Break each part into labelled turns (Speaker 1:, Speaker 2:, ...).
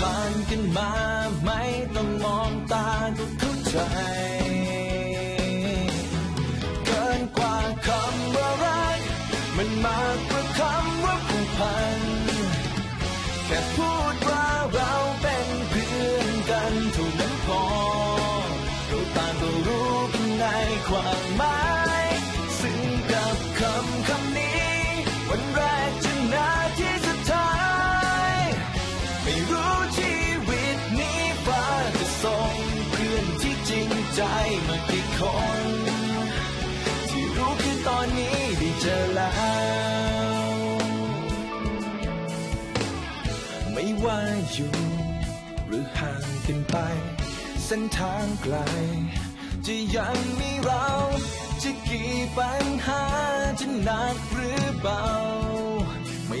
Speaker 1: ที่ผ่านกันมาไม่ต้องมองตาก็เข้าใจ เกินกว่าคำว่ารัก มันมากกว่าคำว่าผูกพัน แค่พูดว่าเราเป็นเพื่อนกันเท่านั้นพอเราต่างก็รู้กันในความหมาย ซึ่งกับคำคำนี้วันแรก คน ที่รู้คือตอนนี้ได้เจอแล้ว ไม่ว่าอยู่หรือห่างกันไป เส้นทางไกล จะยังมีเรา จะกี่ปัญหาจะหนักหรือเบา ไม่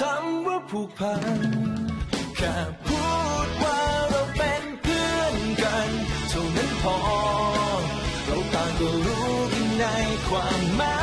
Speaker 1: คำว่าผูกพันแค่พูดว่าเราเป็นเพื่อนกันเท่านั้นพอ เราต่างก็รู้กันในความหมาย